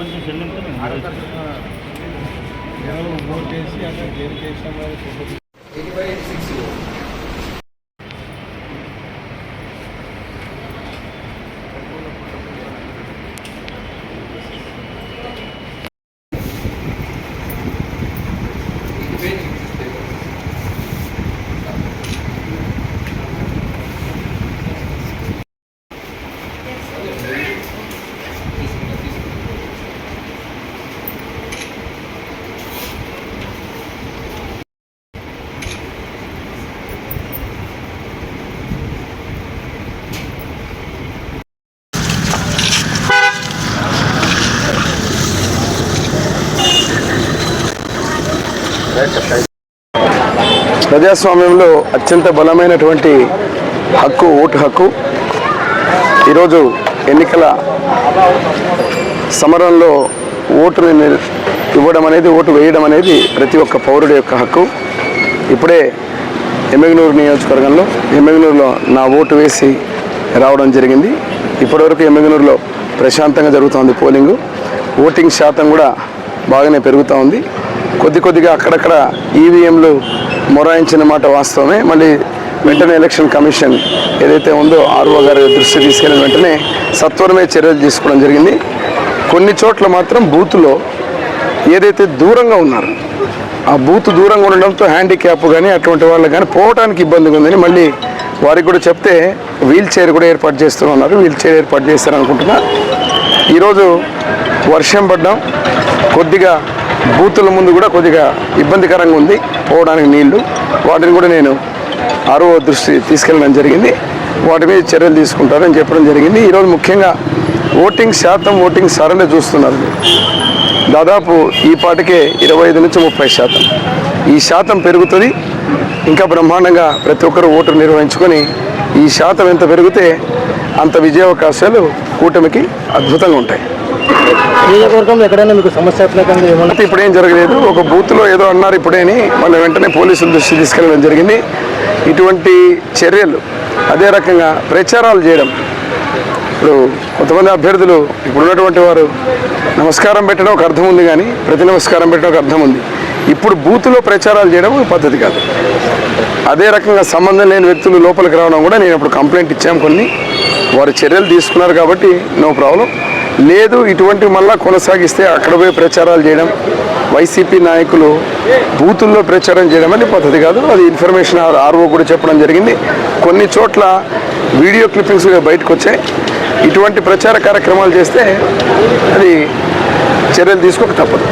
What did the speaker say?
కొంచెం చెల్లింపు నేను జనాలు ఓటు చేసి అక్కడ దేనికి వేసామో ప్రజాస్వామ్యంలో అత్యంత బలమైనటువంటి హక్కు ఓటు హక్కు. ఈరోజు ఎన్నికల సమరంలో ఓటుని ఇవ్వడం అనేది ఓటు వేయడం అనేది ప్రతి ఒక్క పౌరుడి యొక్క హక్కు. ఇప్పుడే ఎమ్మెగనూరు నియోజకవర్గంలో ఎమ్మెగనూరులో నా ఓటు వేసి రావడం జరిగింది. ఇప్పటివరకు ఎమ్మెగనూరులో ప్రశాంతంగా జరుగుతోంది పోలింగు. ఓటింగ్ శాతం కూడా బాగానే పెరుగుతూ ఉంది కొద్ది కొద్దిగా అక్కడక్కడ ఈవీఎంలు మొరాయించిన మాట వాస్తవమే. మళ్ళీ వెంటనే ఎలక్షన్ కమిషన్ ఏదైతే ఉందో ఆర్ఓ గారి దృష్టి తీసుకెళ్ళిన వెంటనే సత్వరమే చర్యలు తీసుకోవడం జరిగింది. కొన్ని చోట్ల మాత్రం బూత్లో ఏదైతే దూరంగా ఉన్నారు ఆ బూత్ దూరంగా ఉండడంతో హ్యాండిక్యాప్ కానీ అటువంటి వాళ్ళకి కానీ పోవడానికి ఇబ్బందిగా ఉందని మళ్ళీ వారికి కూడా చెప్తే వీల్ చైర్ కూడా ఏర్పాటు చేస్తూ ఉన్నారు. వీల్ చైర్ ఏర్పాటు చేస్తారనుకుంటున్నా ఈరోజు వర్షం పడ్డం కొద్దిగా బూతుల ముందు కూడా కొద్దిగా ఇబ్బందికరంగా ఉంది. పోవడానికి నీళ్ళు. వాటిని కూడా నేను ఆరో దృష్టి తీసుకెళ్ళడం జరిగింది. వాటి మీద చర్యలు తీసుకుంటారని చెప్పడం జరిగింది. ఈరోజు ముఖ్యంగా ఓటింగ్ శాతం ఓటింగ్ సరళ చూస్తున్నారు దాదాపు ఈ పాటికే ఇరవై ఐదు నుంచి ముప్పై శాతం. ఈ శాతం పెరుగుతుంది. ఇంకా బ్రహ్మాండంగా ప్రతి ఒక్కరు ఓటు నిర్వహించుకొని ఈ శాతం ఎంత పెరిగితే అంత విజయావకాశాలు కూటమికి అద్భుతంగా ఉంటాయి. నియోజకవర్గంలో ఎక్కడైనా మీకు సమస్యాత్మకంగా ఏమన్నా ఇప్పుడు ఏం జరగలేదు. ఒక బూత్లో ఏదో అన్నారు ఇప్పుడేని. మళ్ళీ వెంటనే పోలీసుల దృష్టి తీసుకెళ్ళడం జరిగింది. ఇటువంటి చర్యలు అదే రకంగా ప్రచారాలు చేయడం. ఇప్పుడు కొంతమంది అభ్యర్థులు ఇప్పుడు ఉన్నటువంటి వారు నమస్కారం పెట్టడం ఒక అర్థం ఉంది కానీ ప్రతి నమస్కారం పెట్టడం ఒక అర్థం ఉంది. ఇప్పుడు బూత్లో ప్రచారాలు చేయడం పద్ధతి కాదు. అదే రకంగా సంబంధం లేని వ్యక్తులు లోపలికి రావడం కూడా నేను ఇప్పుడు కంప్లైంట్ ఇచ్చాం కొన్ని. వారు చర్యలు తీసుకున్నారు కాబట్టి నో ప్రాబ్లం. లేదు ఇటువంటి మళ్ళా కొనసాగిస్తే అక్కడ పోయి ప్రచారాలు చేయడం వైసీపీ నాయకులు బూతుల్లో ప్రచారం చేయడం అనేది పద్ధతి కాదు. అది ఇన్ఫర్మేషన్ ఆర్ఓ కూడా చెప్పడం జరిగింది. కొన్ని చోట్ల వీడియో క్లిప్పింగ్స్ బయటకు వచ్చాయి. ఇటువంటి ప్రచార కార్యక్రమాలు చేస్తే అది చర్యలు తీసుకోక తప్పదు.